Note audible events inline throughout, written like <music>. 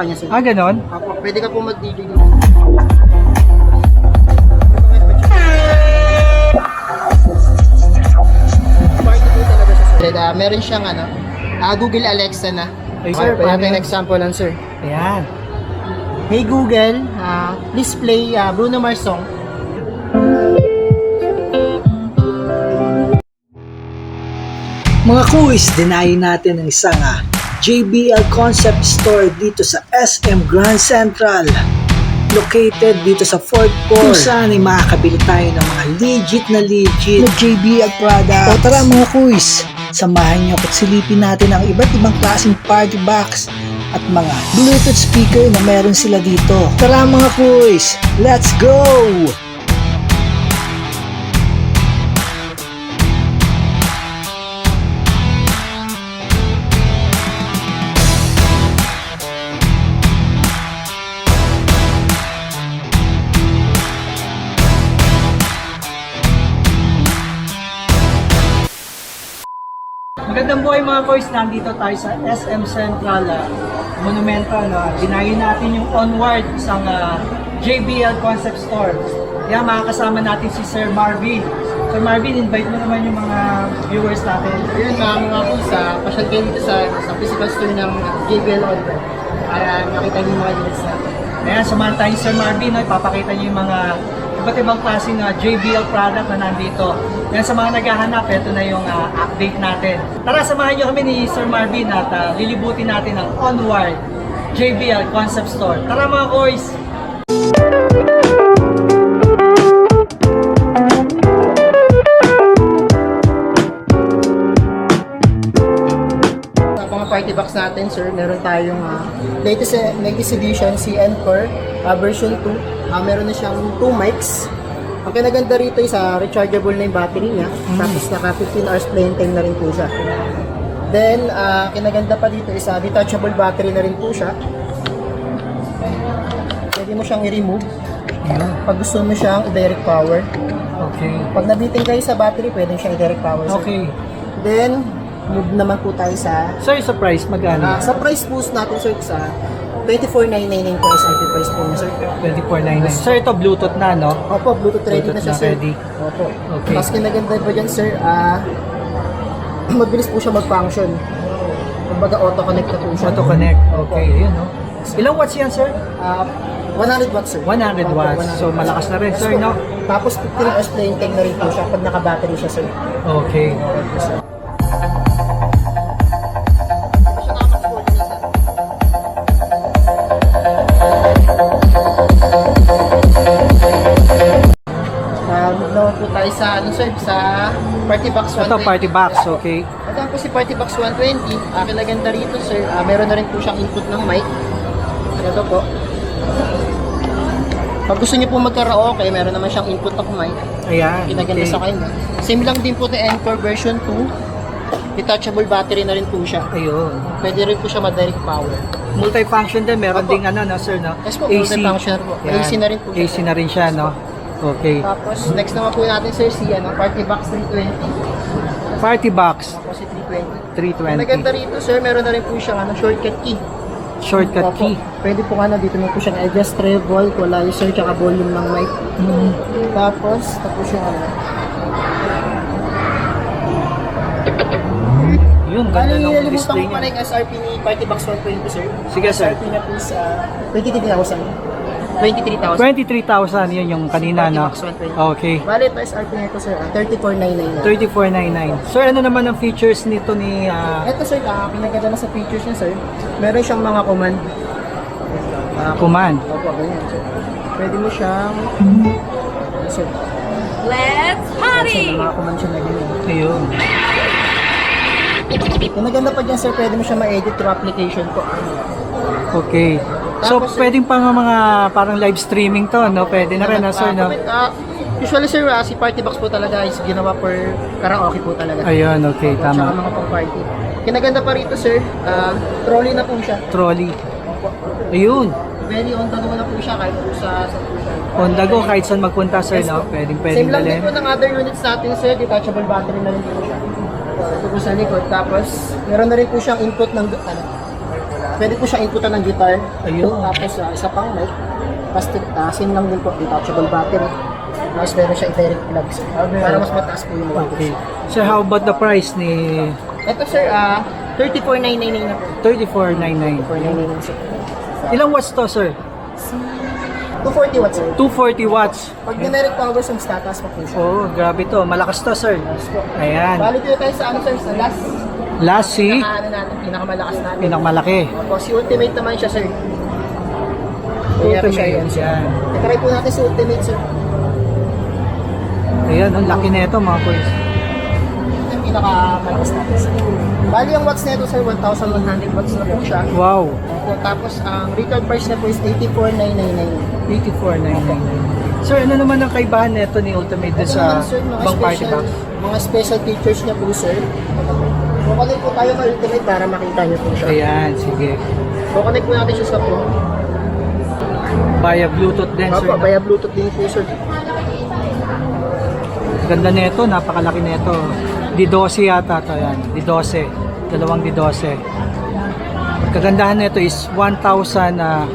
sa kanya, sir. Ah, ganon? Opo, pwede ka po mag-DJ dito. Party po talaga siya, sir. Ah, meron siyang ano, ah, Google Alexa na. Ay, sir, paano pwede yun? an example lang, sir. Ayan. Hey Google, ah, please play ah, Bruno Mars song. Mga kuis, dinayin natin ang isang ah, JBL Concept Store dito sa SM Grand Central. Located dito sa fourth floor. Kung saan ay makakabili tayo ng mga legit na legit na JBL products. O tara mga kuis, samahan niyo at silipin natin ang iba't ibang klaseng party box at mga Bluetooth speaker na meron sila dito. Tara mga kuis, let's go! Mga boys, nandito tayo sa SM Central ah, Monumento. No? Dinayin natin yung Onward, isang ah, JBL Concept Store. Kaya makakasama natin si Sir Marvin. Sir Marvin, invite mo naman yung mga viewers natin. Ayun, mga mga po sa pasyal kayo dito sa, sa physical store ng JBL Online para makita niyo yung mga units natin. Ayan, samahan tayo si Sir Marvin. No? Ipapakita niyo yung mga iba't ibang klase na JBL product na nandito. Yan sa mga naghahanap, ito na yung ah, update natin. Tara, samahan niyo kami ni Sir Marvin at ah, lilibutin natin ang Onward JBL Concept Store. Tara mga boys! Box natin, sir, meron tayong ah, latest, eh, latest edition, si Encore ah, version 2. Ah, meron na siyang 2 mics. Ang kinaganda rito is ah, rechargeable na yung battery niya. Tapos naka 15 hours playing time na rin po siya. Then, ah, kinaganda pa dito is ah, detachable battery na rin po siya. Pwede mo siyang i-remove. Pag gusto mo siyang i-direct power. Okay. Pag nabiting kayo sa battery, pwede siyang i-direct power. sir. Okay. Then, move naman po tayo sa Sir, sa price, magkano? Ah, sa price boost natin sir sa 24,999 po SRP price po sir. 24.99. Sir, ito Bluetooth na, no? Opo, Bluetooth ready Bluetooth na siya na sir. ready. Opo. Okay. Mas kinaganda po dyan sir, ah, <clears throat> mabilis po siya mag-function. Kumbaga auto-connect na po siya. Auto connect. Okay, yun, no? Ilang watts yan, sir? Ah, 100 watts sir. 100 Opo, watts. 100 So, malakas na rin, sir, no? Tapos 15 hours playing time na rin po siya pag naka-battery siya sir. Okay. Siya po tayo sa ano sir, sa party box 120. Ito, party box, okay. Ito po si Party Box 120. Ah, kinaganda rito sir. Ah, meron na rin po siyang input ng mic. Ito po. Pag gusto niyo po magkaraoke, meron naman siyang input ng mic. Ayan. Kinaganda okay. sa kanya. Same lang din po na Encore version 2. Detachable battery na rin po siya. Ayun. Pwede rin po siya ma-direct power. Multifunction din, meron Opo. ding ano, no, sir, no? Yes po, multifunctional po. Yan. AC na rin po siya. AC na rin siya, no? Okay. Tapos, next naman po natin sir, si ano, Party Box 320. Party box, Tapos si 320. Kinaganda 320. rito sir, meron na rin po siyang ano, shortcut key. Shortcut Opo. key. Pwede po nga na dito mo po siyang adjust treble, equalizer, tsaka volume ng mic. Mm. Tapos, tapos yung ano. Yun, Ano ganda ng display na niya. yung SRP ni Party Box 120, sir? Sige, sir. SRP niya po sa 23,000. 23,000. 23,000, yun yung kanina, no? Box 120. Okay. Bale, ito SRP niya ito, sir. ah, 34,999. 3499. Sir, ano naman ang features nito ni ah, Ito, sir, ah, pinaganda na sa features niya, sir. Meron siyang mga command. Ah, Command? Opo, ganyan, sir. Pwede mo siyang... Sir, Let's party! mga command siya na ganyan. Ayun. Yung maganda pa dyan sir, pwede mo siya ma-edit through application po. Okay. So, Tapos, sir- pwedeng pang mga parang live streaming to, no? Pwede na rin, sir, no? Ah, usually sir, ah, si Party Box po talaga is ginawa for karaoke po talaga. Ayun, okay, Tsaka tama. mga pang party. Kinaganda pa rito sir, ah, trolley na po siya. Trolley. Ayun. Very on the go na po siya kahit po sa, sa. On the go, kahit saan magpunta, sir, Yes, no? po. Pwedeng, Same pwedeng lang din dalhin. po ng other units natin sir, detachable battery na rin po siya. Ito po sa likod. Tapos, meron na rin po siyang input ng ano, pwede po siya inputan ng guitar. Ayun. Tapos ah, isa pang mic. Tapos uh, same lang din po, detachable battery. Tapos meron siya direct plug. sir. Para mas mataas po yung Okay. wattage. Sir, how about the price ni Ito sir, ah 34,999 na po. 3499? 34,999 sir. Ilang watts to, sir? 240 watts sir. 240 watts. Pag numeric power sa status pa po siya. Oh, grabe to. Malakas to, sir. Ayan. Bali dito tayo sa ano sir, sa last Lassie, na ano natin, pinakamalakas natin. pinakamalaki. Opo, si Ultimate naman siya sir. Kaya po siya yan. Ultimate. Yan. Try po natin si Ultimate sir. Ayan, ang laki nito mga boys. Ito yung pinakamalakas natin sir. Bali ang watts nito sir, 1,100 watts na po siya. Wow. Opo, tapos ang retail price na po is 84,999. 84,999. Sir, ano naman ang kaibahan nito ni Ultimate dun Ito sa naman, sir, mga bang party special, box? mga special features niya po sir. Kukunik po tayo kay Ultimate para makita niyo po siya. Ayan, sige. Kukunik po natin siya sa phone. Via Bluetooth din, sir. Opo, via Bluetooth din po sir. Ganda nito, napakalaki nito. D12 yata to yan. D12. Dalawang D12. Kagandahan nito is 1,500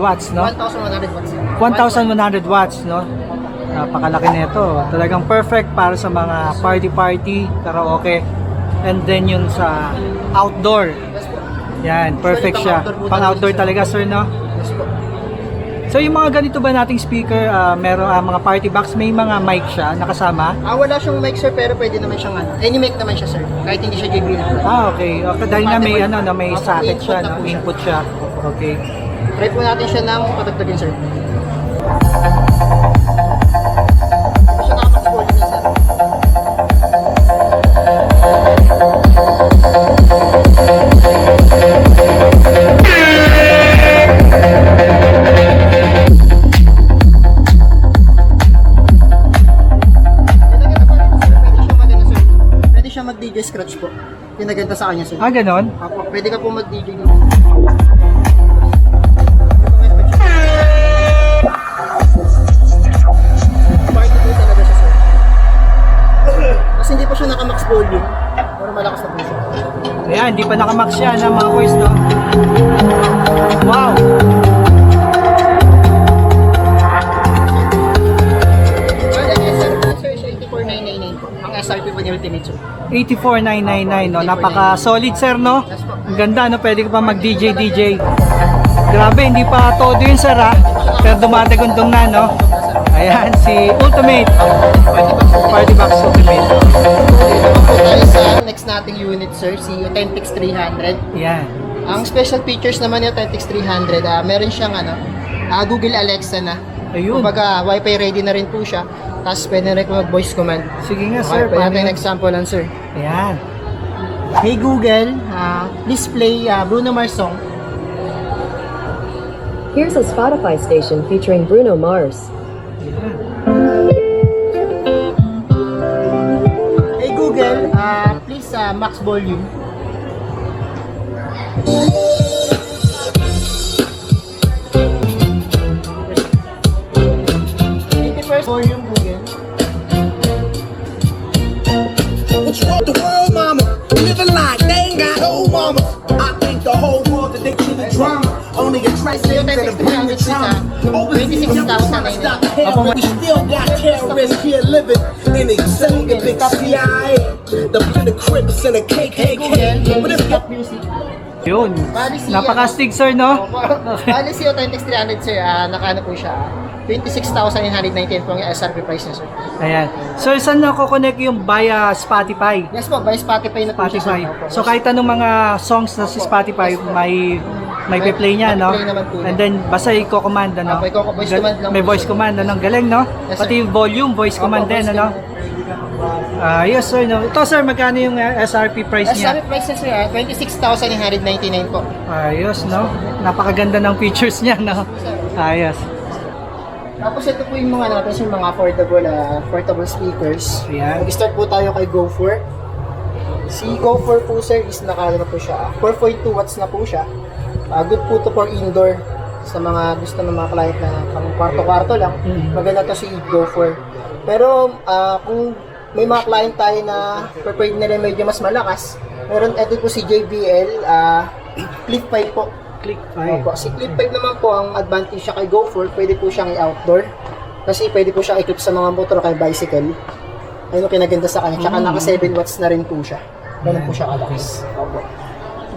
watts, no? 1,100 watts. 1,100 watts, no? Napakalaki nito. Talagang perfect para sa mga party-party, karaoke. And then yung sa outdoor. Yan, perfect siya. Pang outdoor talaga, sir, no? Yes po. So yung mga ganito ba nating speaker, ah, meron ah, mga party box, may mga mic siya nakasama? Ah, wala siyang mic sir, pero pwede naman siyang ano. Any mic naman siya sir. Kahit hindi siya JBL. Ah, okay. okay dahil nga may ano, no, may socket siya, na no? input siya. Okay. Try po natin siya ng patagtagin sir. Mag-DJ scratch po. Pinaganda sa kanya sir. Ah, ganon? Apo, pwede ka po mag-DJ dito. Party po talaga siya, sir. Kasi hindi pa siya naka-max volume. Pero malakas na po siya. Ayan, hindi pa nakamax siya ng mga voice, no? 84,999. 84,999, no? Napaka-solid, sir, no? Ang ganda, no? Pwede ka pa mag-DJ, DJ. Grabe, hindi pa todo yun, sir, ha? Pero dumadagundong na, no? Ayan, si Ultimate. Party Box Ultimate. Next nating unit, sir, si Authentics 300. Yan. Ang special features naman ni Authentics 300, ah, meron siyang ano, ah, Google Alexa na. Ayun. Kumbaga, Wi-Fi ready na rin po siya. Tapos pwede na rin mag-voice command. Sige nga, Okay, sir. pwede natin yung example lang, sir. Ayan. Hey Google, ah, please play ah, Bruno Mars song. Here's a Spotify station featuring Bruno Mars. Hey Google, ah, please ah, max volume. With the world, mama? Living like they ain't got no mama. I think the whole world to drama. Only attracts them that bring the trauma. Oh, Overseas, stop the hell. We still got terrorists here living in the same big CIA. The, the Crips and the KKK. But music. Yun. Bali si- Napaka-stig, sir, no? Bali si Authentics 300 sir, ah, nakaano po siya, ah, 26,919 po ang SRP price niya sir. Ayan. So, saan nako-connect yung via Spotify? Yes po, by Spotify na po siya Spotify. sir. Opo. So, kahit anong mga songs na si Spotify, may may May- play niya, no? play naman po And then, basta i-command, ano? Opo, i-co- voice Gal- command lang May po, voice sir. command, ano? Ang galing, no? Yes, Pati sir. yung volume, voice Opo, command din, voice ano? command. Ah, yes, sir, no? Ito, sir, magkano yung uh, SRP price niya? SRP price niya sir, ah, 26,999 po. Ayos, no? Napakaganda ng features niya, no? Ayos. Tapos ito po yung mga natin, yung mga affordable, ah, portable speakers. Ayan. Mag-start po tayo kay Go4. Si Go4 po sir is nakala na po siya. ah, 4.2 watts na po siya. Ah, good po to for indoor sa mga gusto ng mga client na pang kwarto-kwarto lang. Mhm. Maganda to si Go4. Pero ah, kung may mga client tayo na prepared nila medyo mas malakas, meron ito po si JBL ah, Click 5 po. Click Opo, si Clip 5 naman po ang advantage siya kay GoFor, pwede po siyang i-outdoor. Kasi pwede po siyang equip sa mga motor kay bicycle. Ayun ang kinaganda sa kanya. Tsaka naka 7 watts na rin po siya. Ganun po siya kalakas. Opo.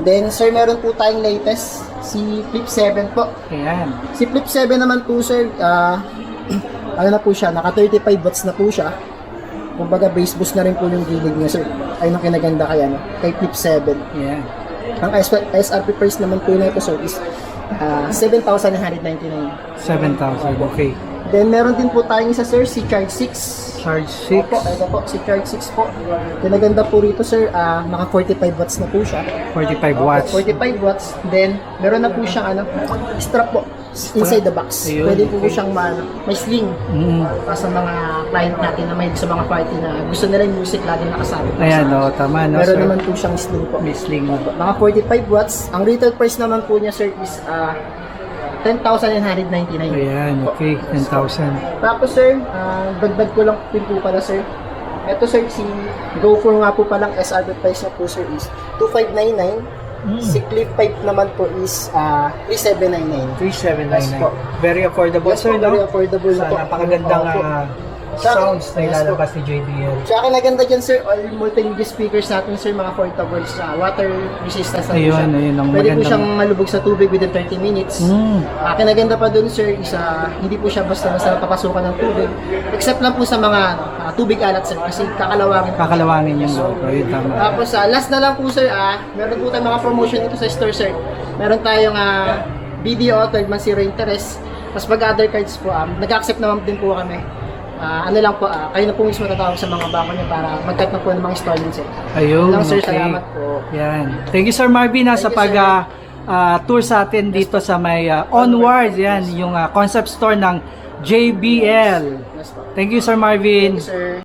Then sir, meron po tayong latest, si Flip 7 po. Ayan. Si Flip 7 naman po sir, ah, ano na po siya, naka 35 watts na po siya. Kumbaga base boost na rin po yung gilid niya sir. Ayun ang kinaganda kay ano, kay Flip 7. Ayan. Ang SRP price naman po nito sir is ah, 7,999. 7,000. Okay. Then meron din po tayong isa sir, si Charge 6. Charge 6. Po, ito po, si Charge 6 po. Kinaganda po rito sir, ah, naka 45 watts na po siya. 45 watts. 45 watts. Then, meron na po siyang ano, strap po inside the box. Ayun, Pwede po okay. siyang ma- may sling Mm. para sa mga client natin na may sa mga party na gusto nila yung music laging nakasabit. Ayan, sa- o, tama na, Meron sir. naman po siyang sling po. May sling. Mga 45 watts. Ang retail price naman po niya sir is ah, 10,999. Ayan, okay. 10,000. Tapos sir, ah, dagdag ko lang din po pala sir. Ito sir, si GoFor nga po palang SRP price niya po sir is 2599. Hmm. Si Clip 5 naman po is ah, 3799. 3799. Yes po. Very affordable, Yes sir, po, very affordable na po. napakagandang Opo. ah, Sa- sounds na yes ilalabas ni JBL. Tsaka kinaganda dyan sir, all multimedia speakers natin sir, mga portable sa water resistance na po Ayun, siya. ayun, ang Pwede po siyang malubog sa tubig within 30 minutes. Mm. Ah, kinaganda pa dun sir, isa, hindi po siya basta-basta papasukan ng tubig. Except lang po sa mga ah, tubig alat sir, kasi kakalawangin. Kakalawangin yung logo. Ayun, tama. Tapos ah, last na lang po sir, ah, meron po tayong mga promotion dito sa store sir. Meron tayong ah, BDO, third month zero interest. Tapos pag other cards po, um, nag-accept naman din po kami. Ah, ano lang po, ah, kayo na po mismo tatawag sa mga bako niyo para mag-cut na po ng mga installments sir. Ayun, Lang sir, okay. salamat po. Yan. Thank you, Sir Marvin, ha, sa Thank you, pag sir. ah, ah, tour sa atin dito sa may ah, Onward. Yan, yung ah, concept store ng JBL. Thank you, Sir Marvin. Thank you, sir.